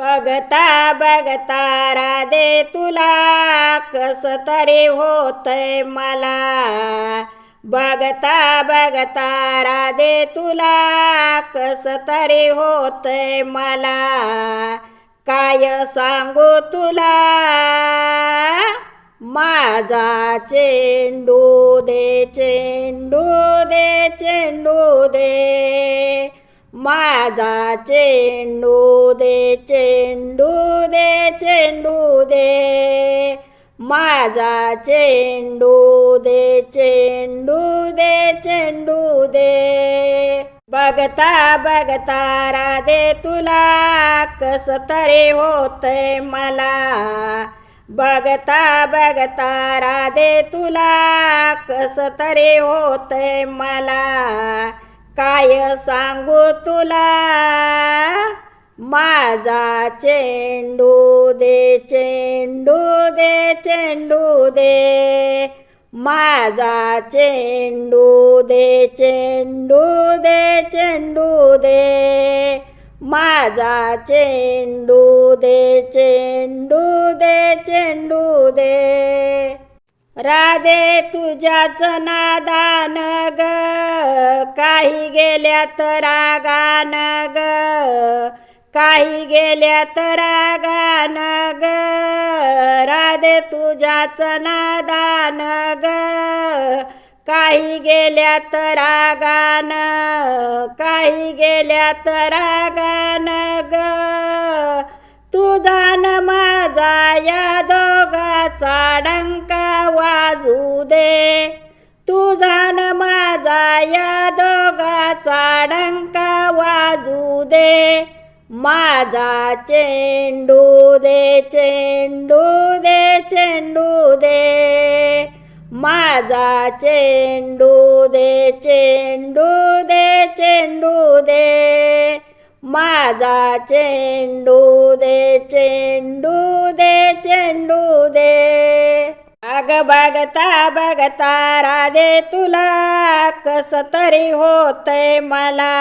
बघता बघता राधे तुला कस तरी होतय मला. बघता बघता राधे तुला कस तरी होतय मला. काय सांगू तुला? माझा चेंडू दे चेंडू दे चेंडू दे. माझा चेंडू दे चेंडू दे चेंडू दे. माझा चेंडू दे चेंडू दे चेंडू दे. बघता बघता राधे तुला कस तरी होतय मला. बघता बघता राधे तुला कस तरी होतय मला. काय सांगू तुला? माझा चेंडू दे चेंडू दे चेंडू दे. माझा चेंडू दे चेंडू दे चेंडू दे. माझा चेंडू दे चेंडू दे चेंडू दे. राधे तुझ्याच नादान ग. काही गेल्यात रागान ग. काही गेल्यात रागान ग. राधे तुझ्याच नादान ग. काही गेल्यात रागान. काही गेल्यात रागान ग. तुझा न माझा या दोघाचा डंका वाजू दे. तुझा न माझा या दोघाचा डंका वाजू दे. माझा चेंडू दे चेंडू दे चेंडू दे. माझा चेंडू दे चेंडू दे चेंडू दे. माझा चेंडू दे चेंडू बघता बघता राधे तुला कस तरी होतय मला.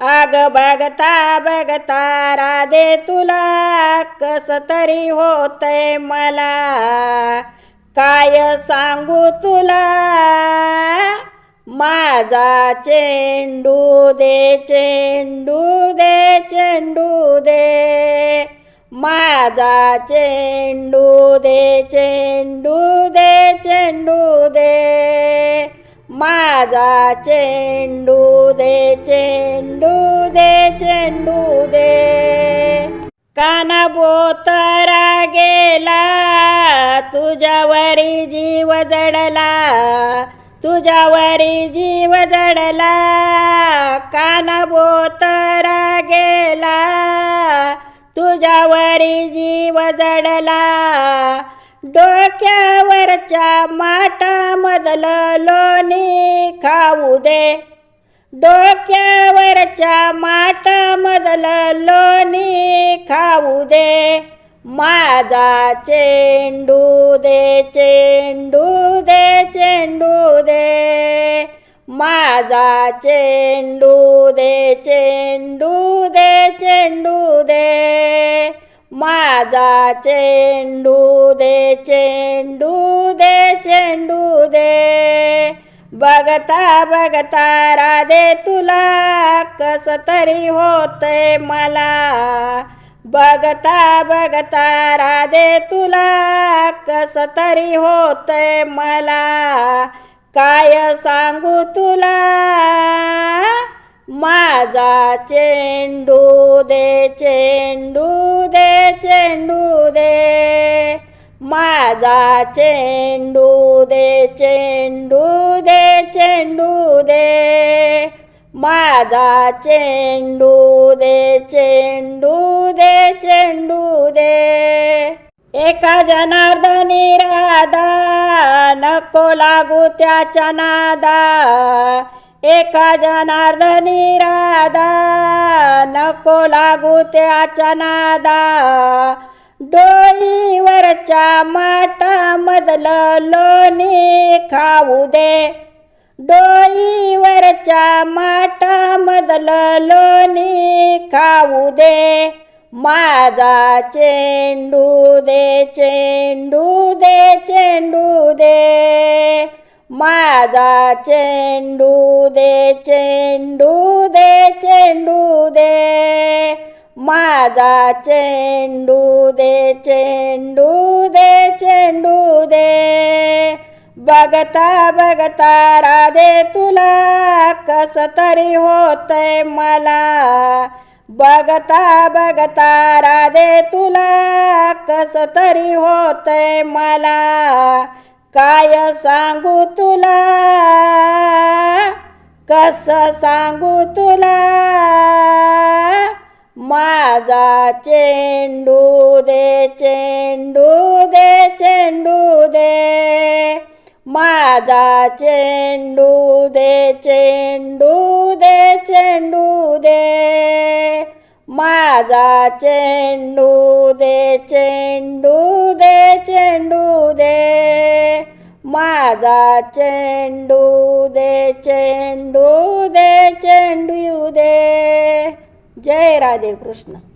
अग बघता बघता राधे तुला कस तरी होतय मला. काय सांगू तुला? माझा चेंडू दे चेंडू दे चेंडू दे. माझा चेंडू दे चेंडू दे चेंडू दे. माझा चेंडू दे चेंडू दे चेंडू दे. काना बोतरा गेला तुझ्यावरी जीव जडला. तुझ्यावरी जीव जडला काना बोतरा गेला. डोक्यावरी जीव जडला. डोक्यावरच्या माठामधलं लोणी खाऊ दे. डोक्यावरच्या माठामधलं लोणी खाऊ दे. माझा चेंडू दे चेंडू दे चेंडू दे. माझा चेंडू दे चेंडू माझा चेंडू दे चेंडू दे चेंडू दे. बघता बघता राधे तुला कस तरी होते मला. बघता बघता राधे तुला कस तरी होते मला. काय सांगू तुला? माझा चेंडू दे चेंडू दे चेंडू दे. माझा चेंडू दे चेंडू दे चेंडू दे. माझा चेंडू दे चेंडू दे चेंडू दे. एका जनार्दनी राधा नको लागू त्याच्या नादा. एका जनार्दनी राधा नको लागू त्याच्या नादा. डोईवरच्या माठामधलं लोणी खाऊ दे. डोईवरच्या माठामधलं लोणी खाऊ दे. माझा चेंडू दे चेंडू दे चेंडू दे. माझा चेंडू दे चेंडू दे चेंडू दे. माझा चेंडू दे चेंडू दे चेंडू दे. बघता बघता राधे तुला कस तरी होतंय मला. बघता बघता राधे तुला कस तरी होतंय मला. काय सांगू तुला? कसं सांगू तुला? माझा चेंडू दे चेंडू दे चेंडू दे. माझा चेंडू दे चेंडू दे चेंडू दे. माझा चेंडू दे चेंडू दे चेंडू दे. माझा चेंडू दे चेंडू दे चेंडू दे. जय राधे कृष्ण.